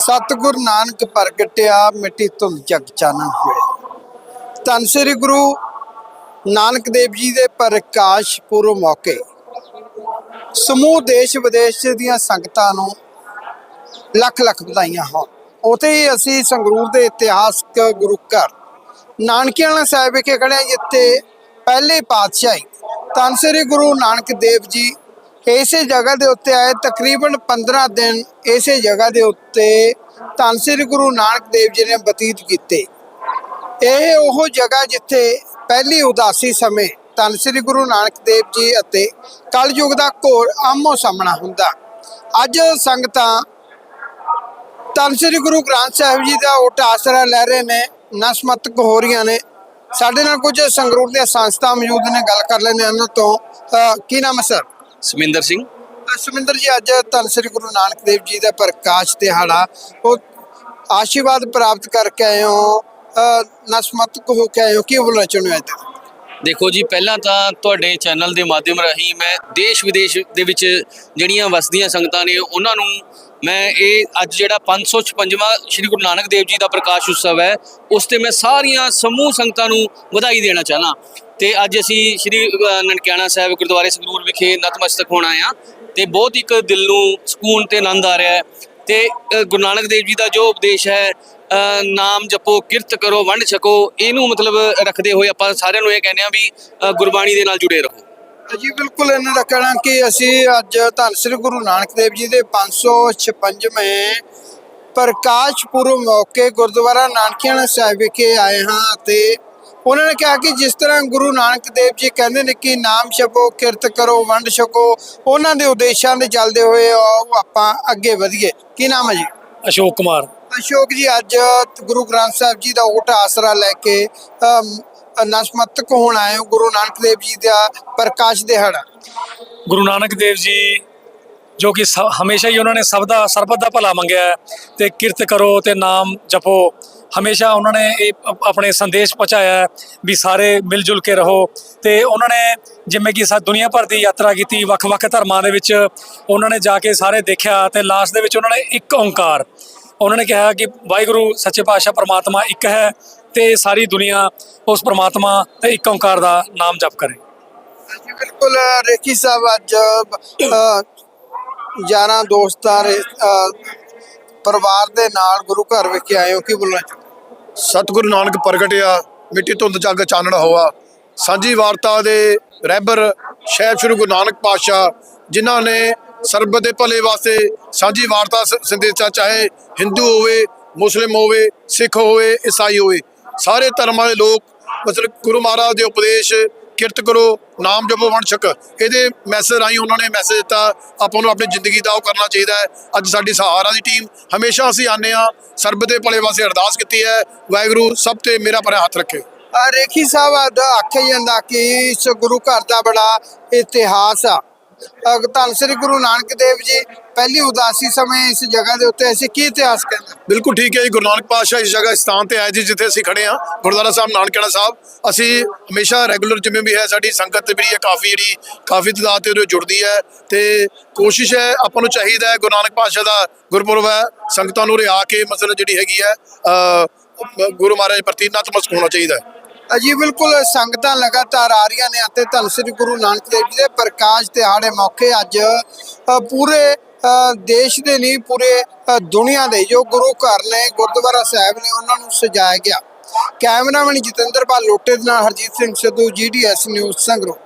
ਸਤਿਗੁਰ ਨਾਨਕ ਪ੍ਰਗਟਿਆ, ਮਿੱਟੀ ਧੁੰਦ ਜਗ ਚਾਨਣ ਹੋਏ। ਧੰਨ ਸ੍ਰੀ ਗੁਰੂ ਨਾਨਕ ਦੇਵ ਜੀ ਦੇ ਪ੍ਰਕਾਸ਼ ਪੁਰਬ ਮੌਕੇ ਸਮੂਹ ਦੇਸ਼ ਵਿਦੇਸ਼ ਦੀਆਂ ਸੰਗਤਾਂ ਨੂੰ ਲੱਖ ਲੱਖ ਵਧਾਈਆਂ ਹੋਣ। ਉਥੇ ਹੀ ਅਸੀਂ ਸੰਗਰੂਰ ਦੇ ਇਤਿਹਾਸਕ ਗੁਰੂ ਘਰ ਨਾਨਕਿਆਣਾ ਸਾਹਿਬ ਵਿਖੇ ਖੜੇ ਜਿੱਥੇ ਪਹਿਲੇ ਪਾਤਸ਼ਾਹੀ ਧੰਨ ਸ੍ਰੀ ਗੁਰੂ ਨਾਨਕ ਦੇਵ ਜੀ ਇਸੇ ਜਗ੍ਹਾ ਦੇ ਉੱਤੇ ਆਏ ਤਕਰੀਬਨ 15 ਦਿਨ ਇਸੇ ਜਗ੍ਹਾ ਦੇ ਉੱਤੇ ਧੰਨ ਸ੍ਰੀ ਗੁਰੂ ਨਾਨਕ ਦੇਵ ਜੀ ਨੇ ਬਤੀਤ ਕੀਤੇ। ਇਹ ਉਹ ਜਗ੍ਹਾ ਜਿੱਥੇ ਪਹਿਲੀ ਉਦਾਸੀ ਸਮੇਂ ਧੰਨ ਸ੍ਰੀ ਗੁਰੂ ਨਾਨਕ ਦੇਵ ਜੀ ਅਤੇ ਕਲਯੁਗ ਦਾ ਘੋਰ ਆਮੋ ਸਾਹਮਣਾ ਹੁੰਦਾ। ਅੱਜ ਸੰਗਤਾਂ ਧੰਨ ਸ੍ਰੀ ਗੁਰੂ ਗ੍ਰੰਥ ਸਾਹਿਬ ਜੀ ਦਾ ਓਟ ਆਸਰਾ ਲੈ ਰਹੇ ਨੇ, ਨਸਮਤਕ ਹੋ ਰਹੀਆਂ ਨੇ। ਸਾਡੇ ਨਾਲ ਕੁਝ ਸੰਗਰੂਰ ਦੀਆਂ ਸੰਸਥਾ ਮੌਜੂਦ ਨੇ, ਗੱਲ ਕਰ ਲੈਂਦੇ ਉਹਨਾਂ ਤੋਂ। ਕੀ ਨਾਮ ਹੈ, ਸਰ? ਸਮਿੰਦਰ ਸਿੰਘ। ਸੁਮਿੰਦਰ ਜੀ ਅੱਜ ਧੰਨ ਸ੍ਰੀ ਗੁਰੂ ਨਾਨਕ ਦੇਵ ਜੀ ਦਾ ਪ੍ਰਕਾਸ਼ ਦਿਹਾੜਾ ਉਹ ਆਸ਼ੀਰਵਾਦ ਪ੍ਰਾਪਤ ਕਰਕੇ ਆਏ ਹੋ ਨਸਮਤਕ ਹੋ ਕੇ ਆਏ ਹੋ ਕੀ ਬੋਲਣਾ ਚਾਹੁੰਦੇ ਹੋ ਅੱਜ ਦੇਖੋ ਜੀ ਪਹਿਲਾਂ ਤਾਂ ਤੁਹਾਡੇ ਚੈਨਲ ਦੇ ਮਾਧਿਅਮ ਰਾਹੀਂ ਮੈਂ ਦੇਸ਼ ਵਿਦੇਸ਼ ਦੇ ਵਿੱਚ ਜਿਹੜੀਆਂ ਵਸਦੀਆਂ ਸੰਗਤਾਂ ਨੇ ਉਹਨਾਂ ਨੂੰ ਮੈਂ ਇਹ ਅੱਜ ਜਿਹੜਾ 556ਵਾਂ ਸ੍ਰੀ ਗੁਰੂ ਨਾਨਕ ਦੇਵ ਜੀ ਦਾ ਪ੍ਰਕਾਸ਼ ਉਤਸਵ ਹੈ ਉਸ ਤੇ ਮੈਂ ਸਾਰੀਆਂ ਸਮੂਹ ਸੰਗਤਾਂ ਨੂੰ ਵਧਾਈ ਦੇਣਾ ਚਾਹਨਾ ਤੇ ਅੱਜ ਅਸੀਂ ਸ੍ਰੀ ਨਨਕਿਆਣਾ ਸਾਹਿਬ ਗੁਰਦੁਆਰੇ ਸੰਗਰੂਰ ਵਿਖੇ ਨਤਮਸਤਕ ਹੋਣਾ ਆ ਤੇ ਬਹੁਤ ਇੱਕ ਦਿਲ ਨੂੰ ਸਕੂਨ ਤੇ ਆਨੰਦ ਆ ਰਿਹਾ ਹੈ ਤੇ ਗੁਰੂ ਨਾਨਕ ਦੇਵ ਜੀ ਦਾ ਜੋ ਉਪਦੇਸ਼ ਹੈ ਨਾਮ ਜਪੋ, ਕਿਰਤ ਕਰੋ, ਵੰਡ ਛਕੋ, ਇਹਨੂੰ ਮਤਲਬ ਰੱਖਦੇ ਹੋਏ ਆਪਾਂ ਸਾਰਿਆਂ ਨੂੰ ਇਹ ਕਹਿੰਦੇ ਆ ਵੀ ਗੁਰਬਾਣੀ ਦੇ ਨਾਲ ਜੁੜੇ ਰਹੋ। ਜੀ ਬਿਲਕੁਲ ਇਹਨਾਂ ਦਾ ਕਹਿਣਾ ਕਿ ਅਸੀਂ ਅੱਜ ਧੰਨ ਸ੍ਰੀ ਗੁਰੂ ਨਾਨਕ ਦੇਵ ਜੀ ਦੇ 556ਵੇਂ ਪ੍ਰਕਾਸ਼ ਪੁਰਬ ਮੌਕੇ ਗੁਰਦੁਆਰਾ ਨਾਨਕਿਆਣਾ ਸਾਹਿਬ ਵਿਖੇ ਆਏ ਹਾਂ ਤੇ ਉਹਨਾਂ ਨੇ ਕਿਹਾ ਕਿ ਜਿਸ ਤਰ੍ਹਾਂ ਗੁਰੂ ਨਾਨਕ ਦੇਵ ਜੀ ਕਹਿੰਦੇ ਨੇ ਕਿ ਨਾਮ ਛਪੋ ਕਿਰਤ ਕਰੋ ਵੰਡ ਛਕੋ ਉਹਨਾਂ ਦੇ ਉਦੇਸ਼ਾਂ ਦੇ ਚੱਲਦੇ ਹੋਏ ਉਹ ਆਪਾਂ ਅੱਗੇ ਵਧੀਏ। ਕੀ ਨਾਮ ਹੈ ਜੀ? ਅਸ਼ੋਕ ਕੁਮਾਰ। ਅਸ਼ੋਕ ਜੀ ਅੱਜ ਗੁਰੂ ਗ੍ਰੰਥ ਸਾਹਿਬ ਜੀ ਦਾ ਓਟ ਆਸਰਾ ਲੈ ਕੇ ਨਸਮਤਕ ਹੋਣ ਆਏ ਹੋ ਗੁਰੂ ਨਾਨਕ ਦੇਵ ਜੀ ਦਾ ਪ੍ਰਕਾਸ਼ ਦਿਹਾੜਾ। ਗੁਰੂ ਨਾਨਕ ਦੇਵ ਜੀ ਜੋ ਕਿ ਸ- ਹਮੇਸ਼ਾ ਹੀ ਉਹਨਾਂ ਨੇ ਸਭ ਦਾ, ਸਰਬਤ ਦਾ ਭਲਾ ਮੰਗਿਆ ਹੈ ਤੇ ਕਿਰਤ ਕਰੋ ਤੇ ਨਾਮ ਜਪੋ। ਹਮੇਸ਼ਾ ਉਹਨਾਂ ਨੇ ਇਹ ਆਪਣੇ ਸੰਦੇਸ਼ ਪਹੁੰਚਾਇਆ ਵੀ ਸਾਰੇ ਮਿਲ ਜੁਲ ਕੇ ਰਹੋ ਤੇ ਉਹਨਾਂ ਨੇ ਜਿਵੇਂ ਕਿ ਸਾ, ਦੁਨੀਆ ਭਰ ਦੀ ਯਾਤਰਾ ਕੀਤੀ, ਵੱਖ-ਵੱਖ ਧਰਮਾਂ ਦੇ ਵਿੱਚ ਉਹਨਾਂ ਨੇ ਜਾ ਕੇ ਸਾਰੇ ਦੇਖਿਆ ਤੇ ਲਾਸਟ ਦੇ ਵਿੱਚ ਉਹਨਾਂ ਨੇ ਇੱਕ ਓੰਕਾਰ। ਉਹਨਾਂ ਨੇ ਕਿਹਾ ਕਿ ਵਾਹਿਗੁਰੂ, ਸੱਚੇ ਪਾਤਸ਼ਾਹ ਪ੍ਰਮਾਤਮਾ ਇੱਕ ਹੈ ਤੇ ਸਾਰੀ ਦੁਨੀਆ ਉਸ ਪ੍ਰਮਾਤਮਾ ਤੇ ਇੱਕ ਓੰਕਾਰ ਦਾ ਨਾਮ ਜਪ ਕਰੇ। ਬਿਲਕੁਲ ਰੇਖੀ ਸਾਹਿਬ ਅੱਜ ਯਾਰਾਂ, ਦੋਸਤਾਂ ਰੇ- ਪਰਿਵਾਰ ਦੇ ਨਾਲ ਗੁਰੂ ਘਰ ਵਿਖੇ ਆਏ ਹੋ, ਕੀ ਬੋਲਣਾ ਸਤਿਗੁਰੂ ਨਾਨਕ ਪ੍ਰਗਟਿਆ, ਮਿੱਟੀ ਧੁੰਦ ਜਗ ਚਾਨਣ ਹੋਆ। ਸਾਂਝੀ ਵਾਰਤਾ ਦੇ ਰਹਿਬਰ ਸ਼ਹਿਬ ਸ੍ਰੀ ਗੁਰੂ ਨਾਨਕ ਪਾਤਸ਼ਾਹ, ਜਿਨ੍ਹਾਂ ਨੇ ਸਰਬਤ ਦੇ ਭਲੇ ਵਾਸਤੇ ਸਾਂਝੀ ਵਾਰਤਾ ਸ- ਸੰਦੇਸ਼ਾ, ਚਾਹੇ ਹਿੰਦੂ ਹੋਵੇ, ਮੁਸਲਿਮ ਹੋਵੇ, ਸਿੱਖ ਹੋਵੇ, ਈਸਾਈ ਹੋਵੇ, ਸਾਰੇ ਧਰਮਾਂ ਦੇ ਲੋਕ, ਮਤਲਬ ਗੁਰੂ ਮਹਾਰਾਜ ਦੇ ਉਪਦੇਸ਼ ਕਿਰਤ ਕਰੋ, ਨਾਮ ਜਪੋ ਵੰਡ ਛਕ ਇਹਦੇ ਮੈਸੇਜ ਰਾਹੀਂ ਉਹਨਾਂ ਨੇ ਮੈਸੇਜ ਦਿੱਤਾ, ਆਪਾਂ ਨੂੰ ਆਪਣੀ ਜ਼ਿੰਦਗੀ ਦਾ ਉਹ ਕਰਨਾ ਚਾਹੀਦਾ ਹੈ। ਅੱਜ ਸਾਡੀ ਸਹਾਰਾ ਦੀ ਟੀਮ ਹਮੇਸ਼ਾ ਅਸੀਂ ਆਨੇ ਆ ਸਰਬ ਦੇ ਭਲੇ ਵਾਸਤੇ ਅਰਦਾਸ ਕੀਤੀ ਹੈ। ਵਾਹਿਗੁਰੂ, ਸਭ ਤੇ ਮੇਰਾ ਭਰਾ ਹੱਥ ਰੱਖੇ। ਰੇਖੀ ਸਾਹਿਬ ਆਖਿਆ ਜਾਂਦਾ ਕਿ ਇਸ ਗੁਰੂ ਘਰ ਦਾ ਬੜਾ ਇਤਿਹਾਸ ਆ। ਧੰਨ ਸ੍ਰੀ ਗੁਰੂ ਨਾਨਕ ਦੇਵ ਜੀ, ਪਹਿਲੀ ਉਦਾਸੀ ਸਮੇਂ ਇਸ ਜਗ੍ਹਾ ਦੇ ਉੱਤੇ ਅਸੀਂ ਕੀ ਇਤਿਹਾਸ ਕਹਿੰਦੇ ਬਿਲਕੁਲ ਠੀਕ ਹੈ ਜੀ, ਗੁਰੂ ਨਾਨਕ ਪਾਤਸ਼ਾਹ ਇਸ ਜਗ੍ਹਾ ਇਸ ਸਥਾਨ ਤੇ ਆਏ ਜੀ, ਜਿੱਥੇ ਅਸੀਂ ਖੜੇ ਆ ਗੁਰਦੁਆਰਾ ਸਾਹਿਬ ਨਾਨਕਣਾ ਸਾਹਿਬ। ਅਸੀਂ ਹਮੇਸ਼ਾ ਰੈਗੂਲਰ ਜਿਵੇਂ ਵੀ ਹੈ, ਸਾਡੀ ਸੰਗਤ ਵੀ ਹੈ ਕਾਫੀ ਜਿਹੜੀ, ਕਾਫੀ ਤਦਾਦ ਤੇ ਉਹਦੇ ਜੁੜਦੀ ਹੈ ਤੇ ਕੋਸ਼ਿਸ਼ ਹੈ, ਆਪਾਂ ਨੂੰ ਚਾਹੀਦਾ ਹੈ, ਗੁਰੂ ਨਾਨਕ ਪਾਤਸ਼ਾਹ ਦਾ ਗੁਰਪੁਰਬ ਹੈ, ਸੰਗਤਾਂ ਨੂੰ ਰਿਆ ਕੇ ਮਸਲ ਜਿਹੜੀ ਹੈਗੀ ਹੈ ਗੁਰੂ ਮਹਾਰਾਜ ਪ੍ਰਤੀ ਨਤਮਸਤਕ ਹੋਣਾ ਚਾਹੀਦਾ ਹੈ। ਜੀ ਬਿਲਕੁਲ ਸੰਗਤਾਂ ਲਗਾਤਾਰ ਆ ਰਹੀਆਂ ਨੇ ਅਤੇ ਧੰਨ ਸ੍ਰੀ ਗੁਰੂ ਨਾਨਕ ਦੇਵ ਜੀ ਦੇ ਪ੍ਰਕਾਸ਼ ਦਿਹਾੜੇ ਮੌਕੇ ਅੱਜ ਪੂਰੇ ਦੇਸ਼ ਦੇ ਨਹੀਂ, ਪੂਰੇ ਦੁਨੀਆ ਦੇ ਜੋ ਗੁਰੂ ਘਰ ਨੇ, ਗੁਰਦੁਆਰਾ ਸਾਹਿਬ ਨੇ ਉਹਨਾਂ ਨੂੰ ਸਜਾਇਆ ਗਿਆ। ਕੈਮਰਾਮੈਨ ਜਤਿੰਦਰ ਪਾਲ ਲੋਟੇ ਦੇ ਨਾਲ ਹਰਜੀਤ ਸਿੰਘ ਸਿੱਧੂ ਜੀਡੀਐਸ ਨਿਊਜ਼ ਸੰਗਰੂਰ।